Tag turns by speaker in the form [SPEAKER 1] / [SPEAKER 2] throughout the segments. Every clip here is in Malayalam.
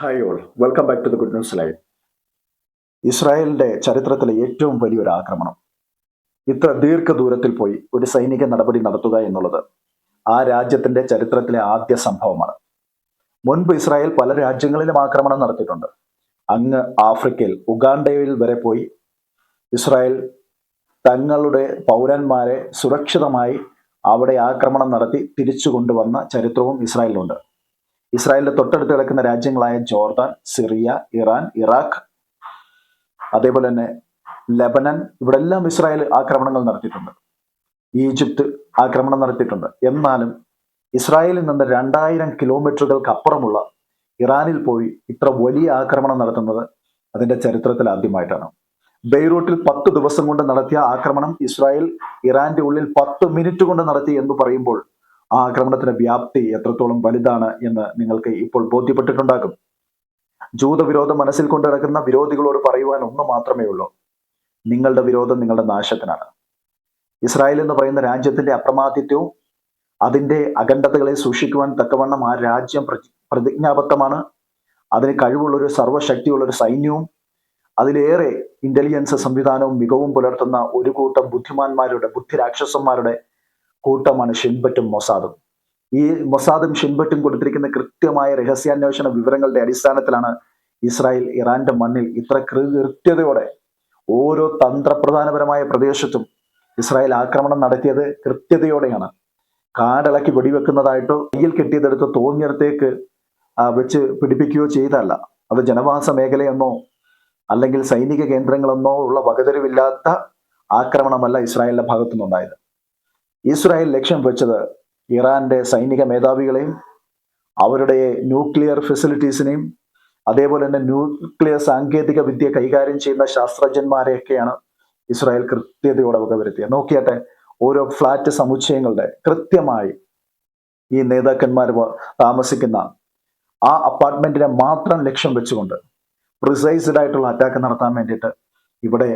[SPEAKER 1] Hi all welcome back to the good news live ഇസ്രായേലിന്റെ ചരിത്രത്തിലെ ഏറ്റവും വലിയൊരു ആക്രമണം. ഇത്ര ദീർഘദൂരത്തിൽ പോയി ഒരു സൈനിക നടപടി നടത്തുക എന്നുള്ളത് ആ രാജ്യത്തിന്റെ ചരിത്രത്തിലെ ആദ്യ സംഭവമാണ്. മുൻപ് ഇസ്രായേൽ പല രാജ്യങ്ങളിലും ആക്രമണം നടത്തിയിട്ടുണ്ട്. അങ്ങ് ആഫ്രിക്കയിൽ ഉഗാണ്ടയിൽ വരെ പോയി ഇസ്രായേൽ തങ്ങളുടെ പൗരന്മാരെ സുരക്ഷിതമായി അവിടെ ആക്രമണം നടത്തി തിരിച്ചു കൊണ്ടുവന്ന ചരിത്രവും ഇസ്രായേലിനുണ്ട് ഇസ്രായേലിന്റെ തൊട്ടടുത്ത് കിടക്കുന്ന രാജ്യങ്ങളായ ജോർദാൻ സിറിയ ഇറാൻ ഇറാഖ് അതേപോലെ തന്നെ ലെബനൻ. ഇവിടെ എല്ലാം ഇസ്രായേൽ ആക്രമണങ്ങൾ നടത്തിയിട്ടുണ്ട്. ഈജിപ്ത് ആക്രമണം നടത്തിയിട്ടുണ്ട്. എന്നാലും ഇസ്രായേലിൽ നിന്ന് രണ്ടായിരം കിലോമീറ്ററുകൾക്ക് അപ്പുറമുള്ള ഇറാനിൽ പോയി ഇത്ര വലിയ ആക്രമണം നടത്തുന്നത് അതിന്റെ ചരിത്രത്തിൽ ആദ്യമായിട്ടാണ്. ബെയ്റൂട്ടിൽ പത്ത് ദിവസം കൊണ്ട് നടത്തിയ ആക്രമണം ഇസ്രായേൽ ഇറാന്റെ ഉള്ളിൽ പത്ത് മിനിറ്റ് കൊണ്ട് നടത്തി എന്ന് പറയുമ്പോൾ ആ ആക്രമണത്തിന്റെ വ്യാപ്തി എത്രത്തോളം വലുതാണ് എന്ന് നിങ്ങൾക്ക് ഇപ്പോൾ ബോധ്യപ്പെട്ടിട്ടുണ്ടാകും. ജൂതവിരോധം മനസ്സിൽ കൊണ്ട് നടക്കുന്ന വിരോധികളോട് പറയുവാൻ ഒന്ന് മാത്രമേ ഉള്ളൂ. നിങ്ങളുടെ വിരോധം നിങ്ങളുടെ നാശത്തിനാണ്. ഇസ്രായേൽ എന്ന് പറയുന്ന രാജ്യത്തിന്റെ അപ്രമാദിത്വവും അതിന്റെ അഖണ്ഡതകളെ സൂക്ഷിക്കുവാൻ തക്കവണ്ണം ആ രാജ്യം പ്രതി- പ്രതിജ്ഞാബദ്ധമാണ്. അതിന് കഴിവുള്ള ഒരു സർവശക്തിയുള്ള ഒരു സൈന്യവും അതിലേറെ ഇന്റലിജൻസ് സംവിധാനവും മികവും പുലർത്തുന്ന ഒരു കൂട്ടം ബുദ്ധിമാന്മാരുടെ ബുദ്ധിരാക്ഷസന്മാരുടെ കൂട്ടമാണ് ഷിൻബറ്റും മൊസാദും. ഈ മൊസാദും ഷിൻബറ്റും കൊടുത്തിരിക്കുന്ന കൃത്യമായ രഹസ്യാന്വേഷണ വിവരങ്ങളുടെ അടിസ്ഥാനത്തിലാണ് ഇസ്രായേൽ ഇറാന്റെ മണ്ണിൽ ഇത്ര കൃത്യതയോടെ ഓരോ തന്ത്രപ്രധാനപരമായ പ്രദേശത്തും ഇസ്രായേൽ ആക്രമണം നടത്തിയത് കൃത്യതയോടെയാണ്. കാടിളക്കി വെടിവെക്കുന്നതായിട്ടോ കയ്യിൽ കെട്ടിയതെടുത്ത് തോന്നിയിടത്തേക്ക് വെച്ച് പിടിപ്പിക്കുകയോ ചെയ്തല്ല അത് ജനവാസ മേഖലയെന്നോ അല്ലെങ്കിൽ സൈനിക കേന്ദ്രങ്ങളെന്നോ ഉള്ള വകതിരിവില്ലാത്ത ആക്രമണമല്ല ഇസ്രായേലിന്റെ ഭാഗത്തുനിന്നുണ്ടായത്. ഇസ്രായേൽ ലക്ഷ്യം വെച്ചത് ഇറാന്റെ സൈനിക മേധാവികളെയും അവരുടെ ന്യൂക്ലിയർ ഫെസിലിറ്റീസിനെയും അതേപോലെ തന്നെ ന്യൂക്ലിയർ സാങ്കേതിക വിദ്യ കൈകാര്യം ചെയ്യുന്ന ശാസ്ത്രജ്ഞന്മാരെയൊക്കെയാണ് ഇസ്രായേൽ കൃത്യതയോടെ വകവരുത്തിയത്. നോക്കിയാട്ടെ ഓരോ ഫ്ലാറ്റ് സമുച്ചയങ്ങളുടെ കൃത്യമായി ഈ നേതാക്കന്മാർ താമസിക്കുന്ന ആ അപ്പാർട്ട്മെന്റിനെ മാത്രം ലക്ഷ്യം വെച്ചുകൊണ്ട് പ്രിസൈസ്ഡ് ആയിട്ടുള്ള അറ്റാക്ക് നടത്താൻ വേണ്ടിയിട്ട് ഇവിടെ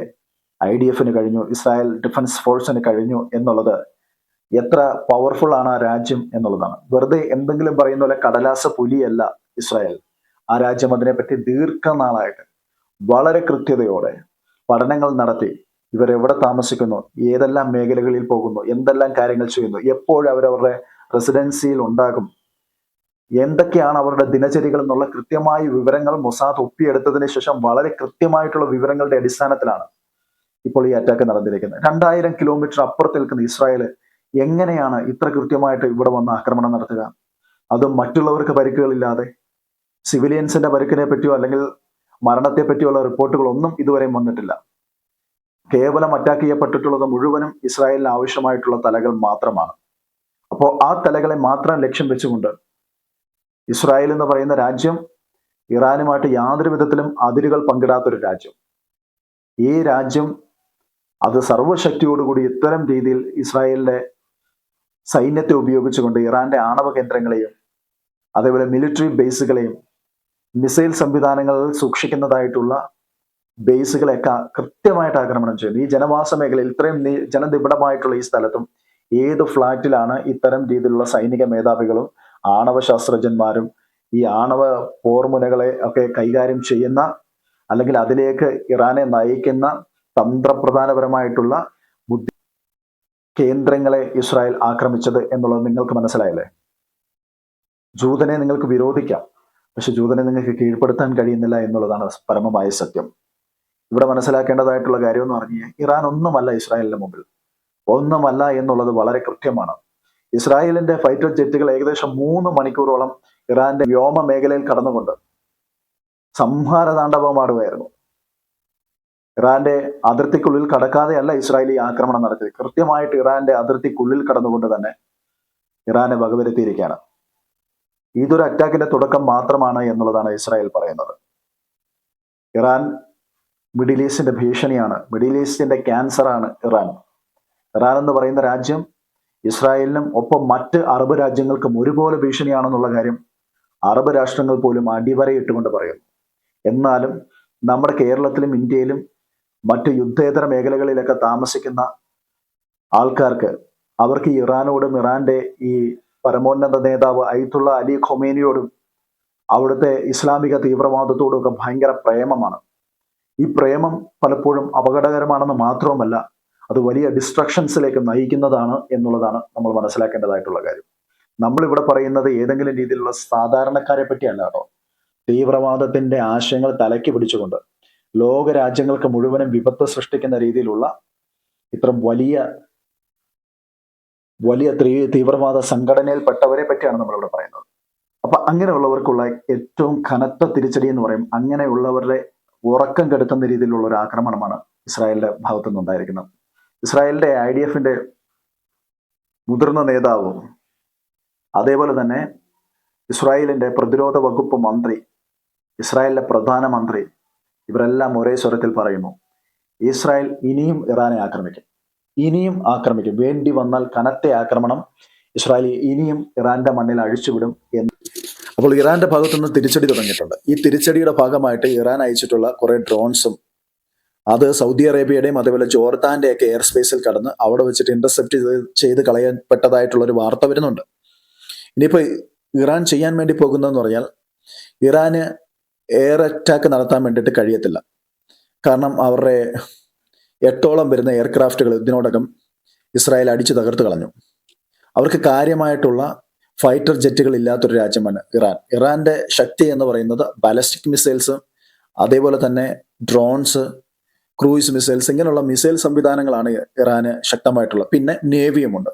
[SPEAKER 1] ഐ ഡി എഫിന് കഴിഞ്ഞു ഇസ്രായേൽ ഡിഫൻസ് ഫോഴ്സിന് കഴിഞ്ഞു എന്നുള്ളത് എത്ര പവർഫുൾ ആണ് ആ രാജ്യം എന്നുള്ളതാണ്. വെറുതെ എന്തെങ്കിലും പറയുന്ന പോലെ കടലാസ പുലിയല്ല ഇസ്രായേൽ. ആ രാജ്യം അതിനെപ്പറ്റി ദീർഘനാളായിട്ട് വളരെ കൃത്യതയോടെ പഠനങ്ങൾ നടത്തി. ഇവരെവിടെ താമസിക്കുന്നു? ഏതെല്ലാം മേഖലകളിൽ പോകുന്നു? എന്തെല്ലാം കാര്യങ്ങൾ ചെയ്യുന്നു? എപ്പോഴും അവരവരുടെ റെസിഡൻസിയിൽ ഉണ്ടാകും? എന്തൊക്കെയാണ് അവരുടെ ദിനചര്യകൾ എന്നുള്ള കൃത്യമായ വിവരങ്ങൾ മൊസാദ് ഒപ്പിയെടുത്തതിന് ശേഷം വളരെ കൃത്യമായിട്ടുള്ള വിവരങ്ങളുടെ അടിസ്ഥാനത്തിലാണ് ഇപ്പോൾ ഈ അറ്റാക്ക് നടന്നിരിക്കുന്നത്. രണ്ടായിരം കിലോമീറ്റർ അപ്പുറത്ത് നിൽക്കുന്ന ഇസ്രായേൽ എങ്ങനെയാണ് ഇത്ര കൃത്യമായിട്ട് ഇവിടെ വന്ന് ആക്രമണം നടത്തുക? അതും മറ്റുള്ളവർക്ക് പരിക്കുകളില്ലാതെ സിവിലിയൻസിന്റെ പരിക്കിനെ പറ്റിയോ അല്ലെങ്കിൽ മരണത്തെ പറ്റിയുള്ള റിപ്പോർട്ടുകളൊന്നും ഇതുവരെയും വന്നിട്ടില്ല. കേവലം അറ്റാക്ക് ചെയ്യപ്പെട്ടിട്ടുള്ളത് മുഴുവനും ഇസ്രായേലിന് ആവശ്യമായിട്ടുള്ള തലകൾ മാത്രമാണ്. അപ്പോൾ ആ തലകളെ മാത്രം ലക്ഷ്യം വെച്ചുകൊണ്ട് ഇസ്രായേൽ എന്ന് പറയുന്ന രാജ്യം ഇറാനുമായിട്ട് യാതൊരു വിധത്തിലും അതിരുകൾ പങ്കിടാത്തൊരു രാജ്യം. ഈ രാജ്യം അത് സർവശക്തിയോടുകൂടി ഇത്തരം രീതിയിൽ ഇസ്രായേലിന്റെ സൈന്യത്തെ ഉപയോഗിച്ചുകൊണ്ട് ഇറാന്റെ ആണവ കേന്ദ്രങ്ങളെയും അതേപോലെ മിലിറ്ററി ബേസുകളെയും മിസൈൽ സംവിധാനങ്ങൾ സൂക്ഷിക്കുന്നതായിട്ടുള്ള ബേസുകളെയൊക്കെ കൃത്യമായിട്ട് ആക്രമണം ചെയ്യുന്നു. ഈ ജനവാസ മേഖലയിൽ ഇത്രയും ജനനിബിഡമായിട്ടുള്ള ഈ സ്ഥലത്തും ഏത് ഫ്ലാറ്റിലാണ് ഇത്തരം രീതിയിലുള്ള സൈനിക മേധാവികളും ആണവ ശാസ്ത്രജ്ഞന്മാരും ഈ ആണവ പോർമുനകളെ ഒക്കെ കൈകാര്യം ചെയ്യുന്ന അല്ലെങ്കിൽ അതിലേക്ക് ഇറാനെ നയിക്കുന്ന തന്ത്രപ്രധാനപരമായിട്ടുള്ള ബുദ്ധി കേന്ദ്രങ്ങളെ ഇസ്രായേൽ ആക്രമിച്ചത് എന്നുള്ളത് നിങ്ങൾക്ക് മനസ്സിലായല്ലേ? ജൂതനെ നിങ്ങൾക്ക് വിരോധിക്കാം പക്ഷെ ജൂതനെ നിങ്ങൾക്ക് കീഴ്പ്പെടുത്താൻ കഴിയുന്നില്ല എന്നുള്ളതാണ് പരമമായ സത്യം. ഇവിടെ മനസ്സിലാക്കേണ്ടതായിട്ടുള്ള കാര്യം എന്ന് പറഞ്ഞാൽ ഇറാൻ ഒന്നുമല്ല ഇസ്രായേലിന്റെ മുമ്പിൽ. ഒന്നുമല്ല എന്നുള്ളത് വളരെ കൃത്യമാണ്. ഇസ്രായേലിന്റെ ഫൈറ്റർ ജെറ്റുകൾ ഏകദേശം മൂന്ന് മണിക്കൂറോളം ഇറാന്റെ വ്യോമ മേഖലയിൽ കടന്നുകൊണ്ട് സംഹാര താണ്ഡവമാടുകയായിരുന്നു ഇറാന്റെ അതിർത്തിക്കുള്ളിൽ കടക്കാതെയല്ല ഇസ്രായേൽ ഈ ആക്രമണം നടത്തിയത്. കൃത്യമായിട്ട് ഇറാന്റെ അതിർത്തിക്കുള്ളിൽ കടന്നുകൊണ്ട് തന്നെ ഇറാനെ വകവരുത്തിയിരിക്കുകയാണ്. ഇതൊരു അറ്റാക്കിന്റെ തുടക്കം മാത്രമാണ് എന്നുള്ളതാണ് ഇസ്രായേൽ പറയുന്നത്. ഇറാൻ മിഡിൽ ഈസ്റ്റിന്റെ ഭീഷണിയാണ്. മിഡിൽ ഈസ്റ്റിന്റെ ക്യാൻസറാണ് ഇറാൻ. ഇറാൻ എന്ന് പറയുന്ന രാജ്യം ഇസ്രായേലിനും ഒപ്പം മറ്റ് അറബ് രാജ്യങ്ങൾക്കും ഒരുപോലെ ഭീഷണിയാണെന്നുള്ള കാര്യം അറബ് രാഷ്ട്രങ്ങൾ പോലും അടിവരയിട്ടുകൊണ്ട് പറയുന്നു. എന്നാലും നമ്മുടെ കേരളത്തിലും ഇന്ത്യയിലും മറ്റ് യുദ്ധേതര മേഖലകളിലൊക്കെ താമസിക്കുന്ന ആൾക്കാർക്ക് അവർക്ക് ഇറാനോടും ഇറാന്റെ ഈ പരമോന്നത നേതാവ് അയ്ത്തുള്ള അലി ഖൊമേനിയോടും അവിടുത്തെ ഇസ്ലാമിക തീവ്രവാദത്തോടും ഒക്കെ ഭയങ്കര പ്രേമമാണ്. ഈ പ്രേമം പലപ്പോഴും അപകടകരമാണെന്ന് മാത്രവുമല്ല അത് വലിയ ഡിസ്ട്രക്ഷൻസിലേക്ക് നയിക്കുന്നതാണ് എന്നുള്ളതാണ് നമ്മൾ മനസ്സിലാക്കേണ്ടതായിട്ടുള്ള കാര്യം. നമ്മളിവിടെ പറയുന്നത് ഏതെങ്കിലും രീതിയിലുള്ള സാധാരണക്കാരെ പറ്റിയല്ല കേട്ടോ. തീവ്രവാദത്തിന്റെ ആശയങ്ങൾ തലയ്ക്ക് പിടിച്ചുകൊണ്ട് ലോക രാജ്യങ്ങൾക്ക് മുഴുവനും വിപത്ത് സൃഷ്ടിക്കുന്ന രീതിയിലുള്ള ഇത്തരം വലിയ വലിയ തീവ്രവാദ സംഘടനയിൽപ്പെട്ടവരെ പറ്റിയാണ് നമ്മളിവിടെ പറയുന്നത്. അപ്പൊ അങ്ങനെയുള്ളവർക്കുള്ള ഏറ്റവും കനത്ത തിരിച്ചടി എന്ന് പറയും. അങ്ങനെയുള്ളവരുടെ ഉറക്കം കെടുത്തുന്ന രീതിയിലുള്ള ഒരു ആക്രമണമാണ് ഇസ്രായേലിന്റെ ഭാഗത്തു നിന്നുണ്ടായിരിക്കുന്നത് ഇസ്രായേലിന്റെ ഐ ഡി എഫിന്റെ മുതിർന്ന നേതാവും അതേപോലെ തന്നെ ഇസ്രായേലിന്റെ പ്രതിരോധ വകുപ്പ് മന്ത്രി ഇസ്രായേലിലെ പ്രധാനമന്ത്രി ഇവരെല്ലാം ഒരേ സ്വരത്തിൽ പറയുന്നു ഇസ്രായേൽ ഇനിയും ഇറാനെ ആക്രമിക്കും. ഇനിയും ആക്രമിക്കും. വേണ്ടി വന്നാൽ കനത്തെ ആക്രമണം. ഇസ്രായേൽ ഇനിയും ഇറാന്റെ മണ്ണിൽ അഴിച്ചുവിടും എന്ന്. അപ്പോൾ ഇറാന്റെ ഭാഗത്തുനിന്ന് തിരിച്ചടി തുടങ്ങിയിട്ടുണ്ട്. ഈ തിരിച്ചടിയുടെ ഭാഗമായിട്ട് ഇറാൻ അയച്ചിട്ടുള്ള കുറെ ഡ്രോൺസും അത് സൗദി അറേബ്യയുടെയും അതേപോലെ ജോർദാന്റെ ഒക്കെ എയർ സ്പേസിൽ കടന്ന് അവിടെ വെച്ചിട്ട് ഇന്റർസെപ്റ്റ് ചെയ്ത് കളയപ്പെട്ടതായിട്ടുള്ള ഒരു വാർത്ത വരുന്നുണ്ട്. ഇനിയിപ്പോ ഇറാൻ ചെയ്യാൻ വേണ്ടി പോകുന്നതെന്ന് പറഞ്ഞാൽ ഇറാന് എയർ അറ്റാക്ക് നടത്താൻ വേണ്ടിയിട്ട് കഴിയത്തില്ല. കാരണം അവരുടെ എട്ടോളം വരുന്ന എയർക്രാഫ്റ്റുകൾ ഇതിനോടകം ഇസ്രായേൽ അടിച്ചു തകർത്ത് കളഞ്ഞു. അവർക്ക് കാര്യമായിട്ടുള്ള ഫൈറ്റർ ജെറ്റുകൾ ഇല്ലാത്തൊരു രാജ്യമാണ് ഇറാൻ. ഇറാന്റെ ശക്തി എന്ന് പറയുന്നത് ബാലസ്റ്റിക് മിസൈൽസ് അതേപോലെ തന്നെ ഡ്രോൺസ് ക്രൂയിസ് മിസൈൽസ് ഇങ്ങനെയുള്ള മിസൈൽ സംവിധാനങ്ങളാണ് ഇറാന് ശക്തമായിട്ടുള്ളത്. പിന്നെ നേവിയുമുണ്ട്.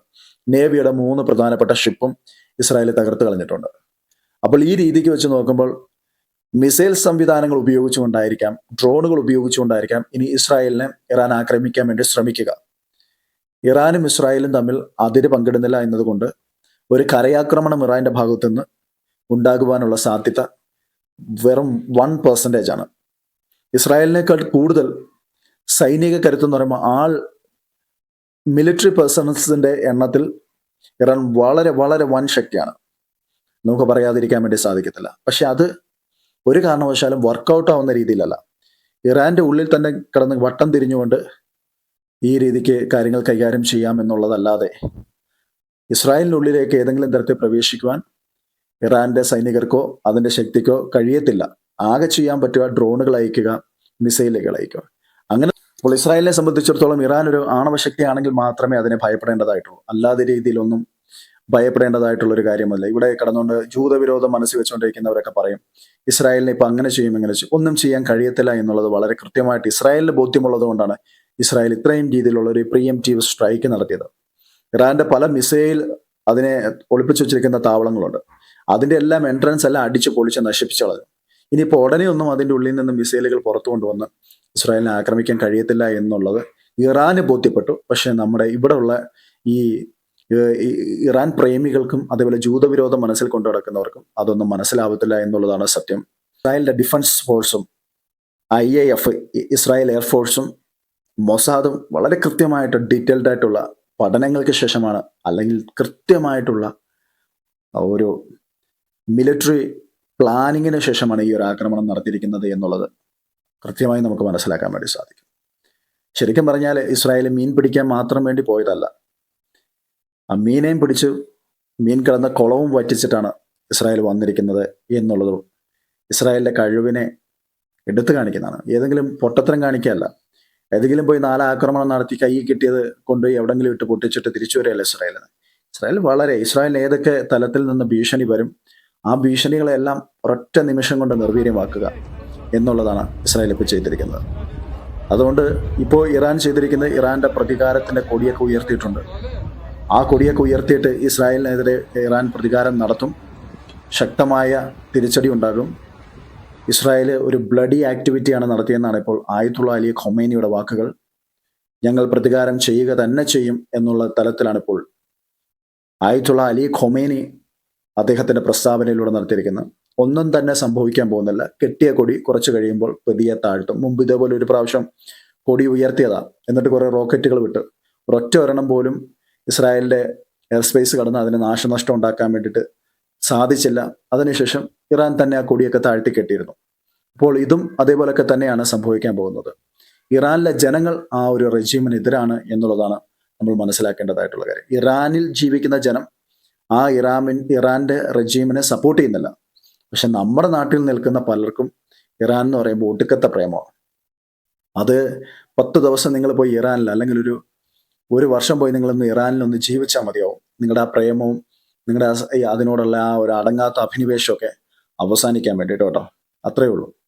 [SPEAKER 1] നേവിയുടെ മൂന്ന് പ്രധാനപ്പെട്ട ഷിപ്പും ഇസ്രായേൽ തകർത്ത് കളഞ്ഞിട്ടുണ്ട്. അപ്പോൾ ഈ രീതിക്ക് വെച്ച് നോക്കുമ്പോൾ മിസൈൽ സംവിധാനങ്ങൾ ഉപയോഗിച്ചുകൊണ്ടായിരിക്കാം ഡ്രോണുകൾ ഉപയോഗിച്ചുകൊണ്ടായിരിക്കാം ഇനി ഇസ്രായേലിനെ ഇറാൻ ആക്രമിക്കാൻ വേണ്ടി ശ്രമിക്കുക. ഇറാനും ഇസ്രായേലും തമ്മിൽ അതിര് പങ്കിടുന്നില്ല എന്നതുകൊണ്ട് ഒരു കരയാക്രമണം ഇറാന്റെ ഭാഗത്തു നിന്ന് ഉണ്ടാകുവാനുള്ള സാധ്യത വെറും വൺ പെർസെന്റേജ് ആണ്. ഇസ്രായേലിനേക്കാൾ കൂടുതൽ സൈനിക കരുത്തെന്ന് പറയുമ്പോൾ ആൾ മിലിറ്ററി പേഴ്സൺസിന്റെ എണ്ണത്തിൽ ഇറാൻ വളരെ വളരെ വൻ ശക്തിയാണ്. നമുക്ക് പറയാതിരിക്കാൻ വേണ്ടി സാധിക്കത്തില്ല. പക്ഷെ അത് ഒരു കാരണവശാലും വർക്കൗട്ട് ആവുന്ന രീതിയിലല്ല. ഇറാന്റെ ഉള്ളിൽ തന്നെ കിടന്ന് വട്ടം തിരിഞ്ഞുകൊണ്ട് ഈ രീതിക്ക് കാര്യങ്ങൾ കൈകാര്യം ചെയ്യാം എന്നുള്ളതല്ലാതെ ഇസ്രായേലിനുള്ളിലേക്ക് ഏതെങ്കിലും തരത്തിൽ പ്രവേശിക്കുവാൻ ഇറാന്റെ സൈനികർക്കോ അതിന്റെ ശക്തിക്കോ കഴിയത്തില്ല. ആകെ ചെയ്യാൻ പറ്റുക ഡ്രോണുകൾ അയക്കുക മിസൈലുകൾ അയക്കുക അങ്ങനെ അപ്പോൾ ഇസ്രായേലിനെ സംബന്ധിച്ചിടത്തോളം ഇറാൻ ഒരു ആണവശക്തിയാണെങ്കിൽ മാത്രമേ അതിനെ ഭയപ്പെടേണ്ടതായിട്ടുള്ളൂ. അല്ലാതെ രീതിയിലൊന്നും ഭയപ്പെടേണ്ടതായിട്ടുള്ള ഒരു കാര്യമല്ല. ഇവിടെ കടന്നുകൊണ്ട് ജൂതവിരോധം മനസ്സിൽ വെച്ചുകൊണ്ടിരിക്കുന്നവരൊക്കെ പറയും ഇസ്രായേലിനെ ഇപ്പം അങ്ങനെ ചെയ്യും ഇങ്ങനെ ചെയ്യും. ഒന്നും ചെയ്യാൻ കഴിയത്തില്ല എന്നുള്ളത് വളരെ കൃത്യമായിട്ട് ഇസ്രായേലിന് ബോധ്യമുള്ളത് കൊണ്ടാണ് ഇസ്രായേൽ ഇത്രയും രീതിയിലുള്ള ഒരു പ്രിയംറ്റീവ് സ്ട്രൈക്ക് നടത്തിയത്. ഇറാന്റെ പല മിസൈൽ അതിനെ ഒളിപ്പിച്ചു വെച്ചിരിക്കുന്ന താവളങ്ങളുണ്ട്. അതിന്റെ എല്ലാം എൻട്രൻസ് എല്ലാം അടിച്ച് പൊളിച്ച് നശിപ്പിച്ചു കളഞ്ഞു ഇനിയിപ്പോൾ ഉടനെ ഒന്നും അതിന്റെ ഉള്ളിൽ നിന്ന് മിസൈലുകൾ പുറത്തു കൊണ്ടുവന്ന് ഇസ്രായേലിനെ ആക്രമിക്കാൻ കഴിയത്തില്ല എന്നുള്ളത് ഇറാന് ബോധ്യപ്പെട്ടു. പക്ഷെ നമ്മുടെ ഇവിടെയുള്ള ഈ ഇറാൻ പ്രേമികൾക്കും അതേപോലെ ജൂതവിരോധം മനസ്സിൽ കൊണ്ടു നടക്കുന്നവർക്കും അതൊന്നും മനസ്സിലാവത്തില്ല എന്നുള്ളതാണ് സത്യം. ഇസ്രായേലിന്റെ ഡിഫൻസ് ഫോഴ്സും ഐ എ എഫ് ഇസ്രായേൽ എയർഫോഴ്സും മൊസാദും വളരെ കൃത്യമായിട്ട് ഡീറ്റെയിൽഡ് ആയിട്ടുള്ള പഠനങ്ങൾക്ക് ശേഷമാണ് അല്ലെങ്കിൽ കൃത്യമായിട്ടുള്ള ഒരു മിലിറ്ററി പ്ലാനിങ്ങിന് ശേഷമാണ് ഈ ഒരു ആക്രമണം നടത്തിയിരിക്കുന്നത് എന്നുള്ളത് കൃത്യമായി നമുക്ക് മനസ്സിലാക്കാൻ വേണ്ടി സാധിക്കും. ശരിക്കും പറഞ്ഞാൽ ഇസ്രായേൽ മീൻ പിടിക്കാൻ മാത്രം വേണ്ടി പോയതല്ല. ആ മീനെയും പിടിച്ച് മീൻ കിടന്ന കുളവും വറ്റിച്ചിട്ടാണ് ഇസ്രായേൽ വന്നിരിക്കുന്നത് എന്നുള്ളത് ഇസ്രായേലിന്റെ കഴിവിനെ എടുത്തു കാണിക്കുന്നതാണ്. ഏതെങ്കിലും പൊട്ടത്തരം കാണിക്കുകയല്ല. ഏതെങ്കിലും പോയി നാല് ആക്രമണം നടത്തി കൈ കിട്ടിയത് കൊണ്ടുപോയി എവിടെങ്കിലും ഇട്ട് പൊട്ടിച്ചിട്ട് തിരിച്ചു വരികയല്ല ഇസ്രായേലിന്? ഇസ്രായേൽ വളരെ ഇസ്രായേലിന് ഏതൊക്കെ തലത്തിൽ നിന്ന് ഭീഷണി വരും ആ ഭീഷണികളെല്ലാം ഒരൊറ്റ നിമിഷം കൊണ്ട് നിർവീര്യമാക്കുക എന്നുള്ളതാണ് ഇസ്രായേൽ ഇപ്പോൾ ചെയ്തിരിക്കുന്നത്. അതുകൊണ്ട് ഇപ്പോൾ ഇറാൻ ചെയ്തിരിക്കുന്നത് ഇറാന്റെ പ്രതികാരത്തിന്റെ കൊടിയൊക്കെ ഉയർത്തിയിട്ടുണ്ട്. ആ കൊടിയൊക്കെ ഉയർത്തിയിട്ട് ഇസ്രായേലിനെതിരെ ഇറാൻ പ്രതികാരം നടത്തും. ശക്തമായ തിരിച്ചടി ഉണ്ടാകും. ഇസ്രായേൽ ഒരു ബ്ലഡി ആക്ടിവിറ്റിയാണ് നടത്തിയെന്നാണ് ഇപ്പോൾ ആയത്തുള്ള അലി ഖൊമൈനിയുടെ വാക്കുകൾ. ഞങ്ങൾ പ്രതികാരം ചെയ്യുക തന്നെ ചെയ്യും എന്നുള്ള തലത്തിലാണ് ഇപ്പോൾ ആയത്തുള്ള അലി ഖൊമൈനി അദ്ദേഹത്തിന്റെ പ്രസ്താവനയിലൂടെ നടത്തിയിരിക്കുന്നത്. ഒന്നും തന്നെ സംഭവിക്കാൻ പോകുന്നില്ല. കെട്ടിയ കൊടി കുറച്ച് കഴിയുമ്പോൾ പുതിയ താഴ്ത്തും. മുമ്പ് ഇതേപോലെ ഒരു പ്രാവശ്യം കൊടി ഉയർത്തിയതാ. എന്നിട്ട് കുറെ റോക്കറ്റുകൾ വിട്ട് ഒരൊറ്റ ഒരെണ്ണം പോലും ഇസ്രായേലിന്റെ എയർ സ്പേസ് കടന്ന് അതിന് നാശനഷ്ടം ഉണ്ടാക്കാൻ വേണ്ടിയിട്ട് സാധിച്ചില്ല. അതിനുശേഷം ഇറാൻ തന്നെ ആ കൊടിയൊക്കെ താഴ്ത്തി കെട്ടിയിരുന്നു. അപ്പോൾ ഇതും അതേപോലൊക്കെ തന്നെയാണ് സംഭവിക്കാൻ പോകുന്നത്. ഇറാനിലെ ജനങ്ങൾ ആ ഒരു റെജീമിനെതിരാണ് എന്നുള്ളതാണ് നമ്മൾ മനസ്സിലാക്കേണ്ടതായിട്ടുള്ള കാര്യം. ഇറാനിൽ ജീവിക്കുന്ന ജനം ആ ഇറാമിൻ ഇറാന്റെ റെജീമിനെ സപ്പോർട്ട് ചെയ്യുന്നില്ല. പക്ഷെ നമ്മുടെ നാട്ടിൽ നിൽക്കുന്ന പലർക്കും ഇറാൻ എന്ന് പറയുമ്പോൾ ഒടുക്കത്തെ പ്രേമമാണ്. അത് പത്ത് ദിവസം നിങ്ങൾ പോയി ഇറാനിൽ അല്ലെങ്കിൽ ഒരു ഒരു വർഷം പോയി നിങ്ങളൊന്ന് ഇറാനിലൊന്ന് ജീവിച്ചാൽ മതിയാവും. നിങ്ങളുടെ ആ പ്രേമവും നിങ്ങളുടെ അതിനോടുള്ള ആ ഒരു അടങ്ങാത്ത അഭിനിവേശമൊക്കെ അവസാനിക്കാൻ വേണ്ടിയിട്ട് കേട്ടോ. അത്രയേ ഉള്ളൂ.